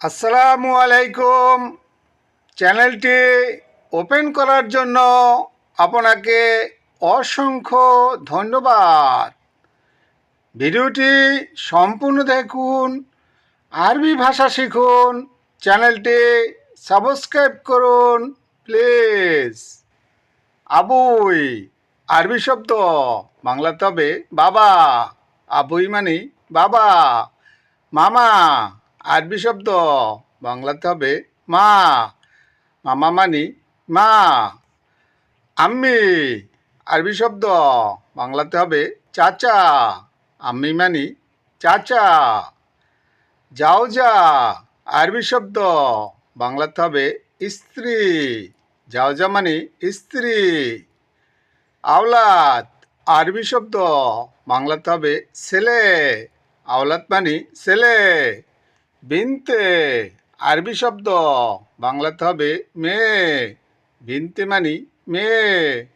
আসসালামু আলাইকুম। চ্যানেলটি ওপেন করার জন্য আপনাকে অসংখ্য ধন্যবাদ। ভিডিওটি সম্পূর্ণ দেখুন, আরবি ভাষা শিখুন, চ্যানেলটি সাবস্ক্রাইব করুন, প্লিজ। আবুই আরবি শব্দ বাংলা তবে বাবা আবুই মানে বাবা, মামা। আরবি শব্দ। বাংলাতে হবে, মা। মামা মানি, মা। আম্মি, আরবি শব্দ। বাংলাতে হবে, চাচা। আম্মি মানি, চাচা। যাও যা, আরবি শব্দ। বাংলাতে হবে, স্ত্রী। যাও যা মানে স্ত্রী। আওলাদ, আরবি শব্দ। বাংলাতে হবে, ছেলে। আওলাদ মানে ছেলে। বিনতে, আরবি শব্দ। বাংলাতে হবে মেয়ে বিনতে মানি মেয়ে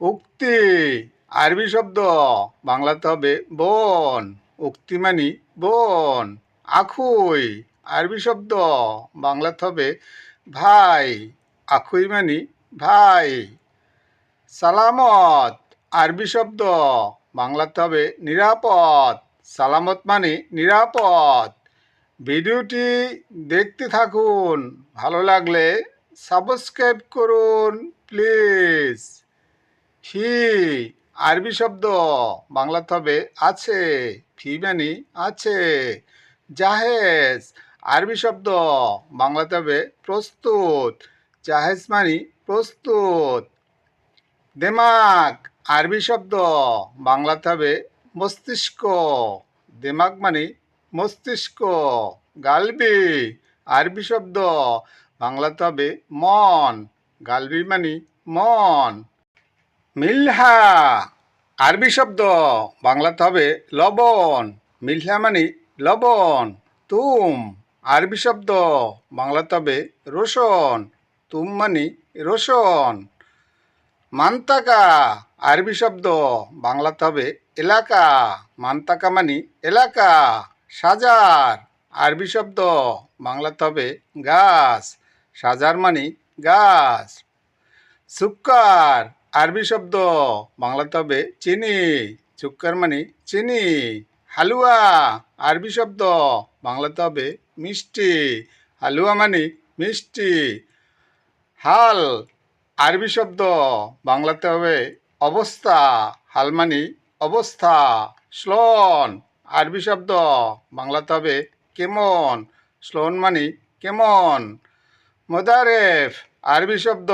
উক্তি, আরবি শব্দ। বাংলাতে হবে বোন। উক্তি মানি বোন। আখুই, আরবি শব্দ। বাংলাতে হবে ভাই। আখুই মানি ভাই। সালামত, আরবি শব্দ। বাংলাতে হবে নিরাপদ। সালামত মানে নিরাপদ। ভিডিওটি দেখতে থাকুন। ভালো লাগলে সাবস্ক্রাইব করুন, প্লিজ। ফি, আরবি শব্দ, বাংলাতে হবে আছে, ফি মানে আছে। জাহেজ, আরবি শব্দ, বাংলাতে হবে প্রস্তুত। জাহেজ মানে প্রস্তুত। দেমাক আরবি শব্দ, বাংলাতে হবে মস্তিষ্ক। দেমাক মানে মস্তিষ্ক, গালবি, আরবি শব্দ, বাংলাতে হবে মন, গালবি মানে মন। মিলহা, আরবি শব্দ, বাংলাতে হবে লবণ। মিলহা মানে লবণ। তুম, আরবি শব্দ, বাংলাতে হবে রোশন। তুম মানে রোশন। মান্তাকা, আরবি শব্দ, বাংলাতে হবে এলাকা। মান্তাকা মানে এলাকা। সাজার, আরবি শব্দ, বাংলাতে হবে গাছ, সাজার মানে গাছ। সুক্কার, আরবি শব্দ, বাংলাতে হবে চিনি, সুক্কার মানে চিনি। হালুয়া, আরবি শব্দ, বাংলাতে হবে মিষ্টি, হালুয়া মানে মিষ্টি। হাল, আরবি শব্দ, বাংলাতে হবে অবস্থা হালমানি অবস্থা, শ্লোন। আরবি শব্দ। বাংলাতে হবে কেমন? শ্লোন মানি, কেমন? মোদারেফ, আরবি শব্দ।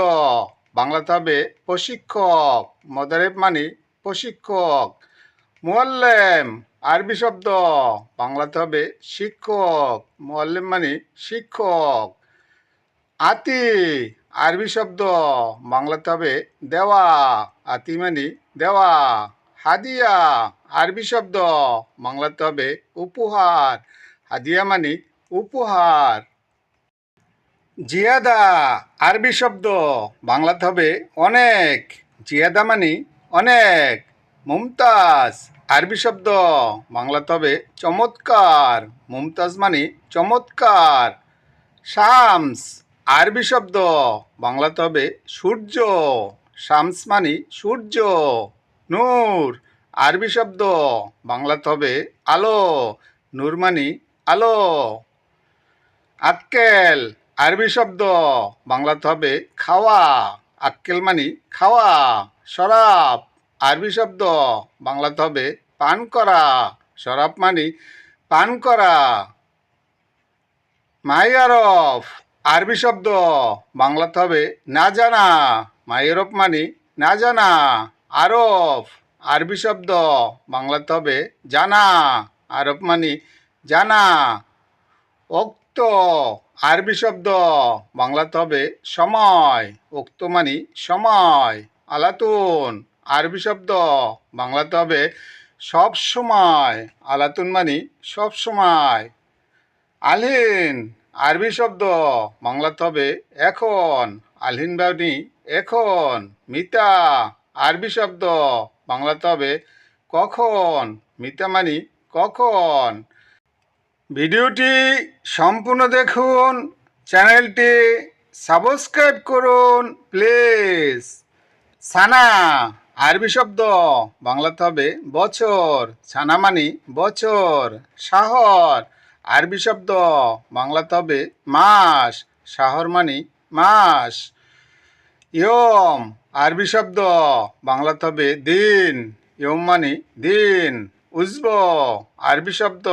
বাংলাতে হবে প্রশিক্ষক, মোদারেফ মানি প্রশিক্ষক। মোয়াল্লেম, আরবি শব্দ। বাংলাতে হবে শিক্ষক, মোয়াল্লেম মানে শিক্ষক। আতি আরবি শব্দ। বাংলাতে হবে দেওয়া আতি মানে দেওয়া। হাদিয়া আরবি শব্দ, বাংলাতে হবে উপহার। হাদিয়া মানে উপহার। জিয়াদা, আরবি শব্দ, বাংলাতে হবে অনেক। জিয়াদা মানে অনেক। মুমতাজ, আরবি শব্দ, বাংলাতে হবে চমৎকার। মুমতাজ মানে চমৎকার। শামস, আরবি শব্দ, বাংলাতে হবে সূর্য। শামস মানে সূর্য। নূর আরবি শব্দ। বাংলাতে হবে, আলো। নূর মানে আলো। আক্কেল আরবি শব্দ। বাংলাতে হবে, খাওয়া। আক্কেল মানি, খাওয়া। শরাব, আরবি শব্দ। বাংলাতে হবে, পান করা। শরাব মানে পান করা। মাইয়ারফ, আরবি শব্দ। বাংলাতে হবে, না জানা। মাইয়ারফ মানি, না জানা। আরফ আরবি শব্দ, বাংলাতে হবে জানা আরব মানে জানা। অক্ত আরবি শব্দ, বাংলাতে হবে সময় উক্ত মানে সময়, আলাতুন। আরবি শব্দ, বাংলাতে হবে সব সময় আলাতুন মানে সব সময়। আলহিন, আরবি শব্দ, বাংলাতে হবে এখন। আলহিন বানি এখন। মিতা, আরবি শব্দ বাংলাতে হবে কখন? মিতা মানি কখন? ভিডিওটি সম্পূর্ণ দেখুন, চ্যানেলটি সাবস্ক্রাইব করুন, প্লিজ। সানা আরবি শব্দ বাংলাতে হবে বছর ছানা মানি বছর, শাহর। আরবি শব্দ বাংলাতে হবে মাস, শাহর মানি মাস। ইয়ম, আরবি শব্দ। বাংলাতে হবে দিন, ইয়ম মানে দিন, উজব, আরবি শব্দ।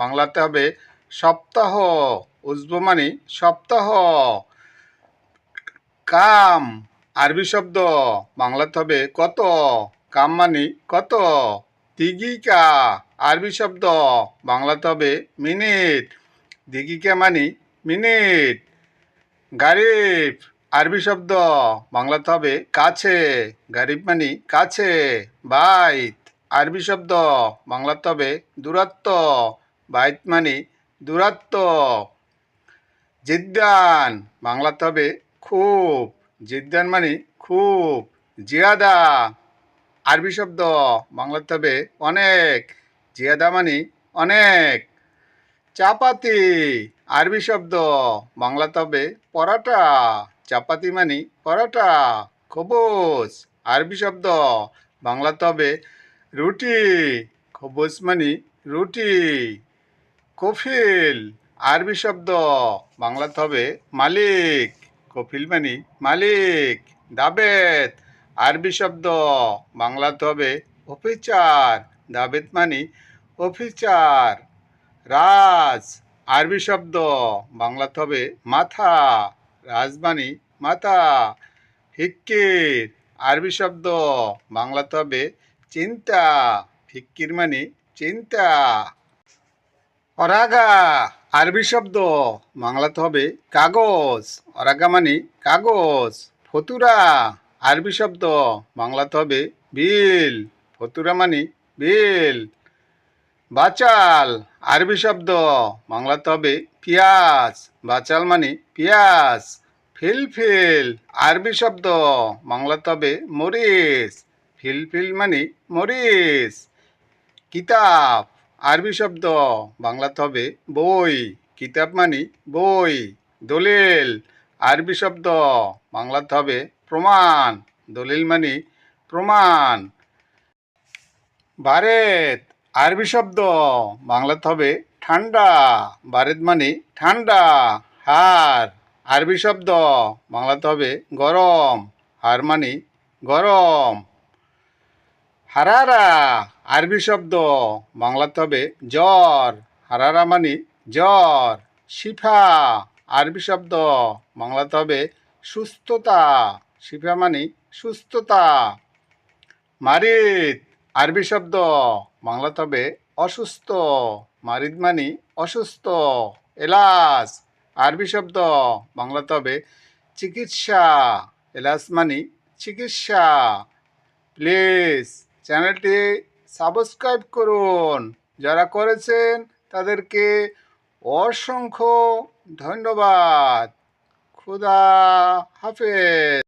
বাংলাতে হবে সপ্তাহ, উজব মানে সপ্তাহ। কাম, আরবি শব্দ। বাংলাতে হবে কত, কাম মানে কত দিঘিকা আরবি শব্দ। বাংলাতে হবে মিনিট দিঘিকা মানে মিনিট। গারিব আরবি শব্দ, বাংলাতে হবে কাছে, গারিব মানে কাছে, বাইত। আরবি শব্দ, বাংলাতে হবে দূরত্ব, বাইত মানে দূরত্ব। জিদ্দান, বাংলাতে হবে খুব। জিদ্দান মানে খুব। জিয়াদা, আরবি শব্দ, বাংলাতে হবে অনেক। জিয়াদা মানে অনেক। চাপাতি, আরবি শব্দ, বাংলাতে হবে পরাটা। চাপাতি মানে পরাটা খবুজ আরবি শব্দ। বাংলাতে হবে রুটি খবুজ মানে রুটি, কফিল, আরবি শব্দ। বাংলাতে হবে মালিক, কফিল মানে মালিক, দাবেত, আরবি শব্দ। বাংলাতে হবে অফিচার, দাবেত মানে অফিচার। রাজ, আরবি শব্দ। বাংলাতে হবে মাথা। রাজবাণী, মাতা, ফিক্কির, আরবি শব্দ বাংলাতে হবে চিন্তা, ফিক্কির মানে চিন্তা। অরাগা, আরবি শব্দ বাংলাতে হবে কাগজ, অরাগা মানে কাগজ। ফতুরা, আরবি শব্দ বাংলাতে হবে বিল, ফতুরা মানে বিল। বাচাল, আরবি শব্দ। বাংলাতে হবে পিয়াজ। বাচাল মানে পিয়াজ। ফিলফিল আরবি শব্দ। বাংলাতে হবে মরিচ। ফিলফিল মানে মরিচ। কিতাব, আরবি শব্দ। বাংলাতে হবে বই। কিতাব মানে বই। দলিল, আরবি শব্দ। বাংলাতে হবে প্রমাণ। দলিল মানে প্রমাণ। বারেদ আরবি শব্দ, বাংলাতে হবে ঠান্ডা, বারেদ মানে ঠান্ডা, হার। আরবি শব্দ, বাংলাতে হবে গরম, হার মানে গরম। হারারা, আরবি শব্দ, বাংলাতে হবে জ্বর। হারারা মানে জ্বর, শিফা। আরবি শব্দ, বাংলাতে হবে সুস্থতা। শিফা মানে সুস্থতা। মারিদ আরবি শব্দ বাংলাতে হবে অসুস্থ মারিদ মানে অসুস্থ এলাস আরবি শব্দ বাংলাতে হবে চিকিৎসা এলাস মানি চিকিৎসা। প্লিজ চ্যানেলটি সাবস্ক্রাইব করুন। যারা করেছেন তাদেরকে অসংখ্য ধন্যবাদ। খুদা হাফেজ।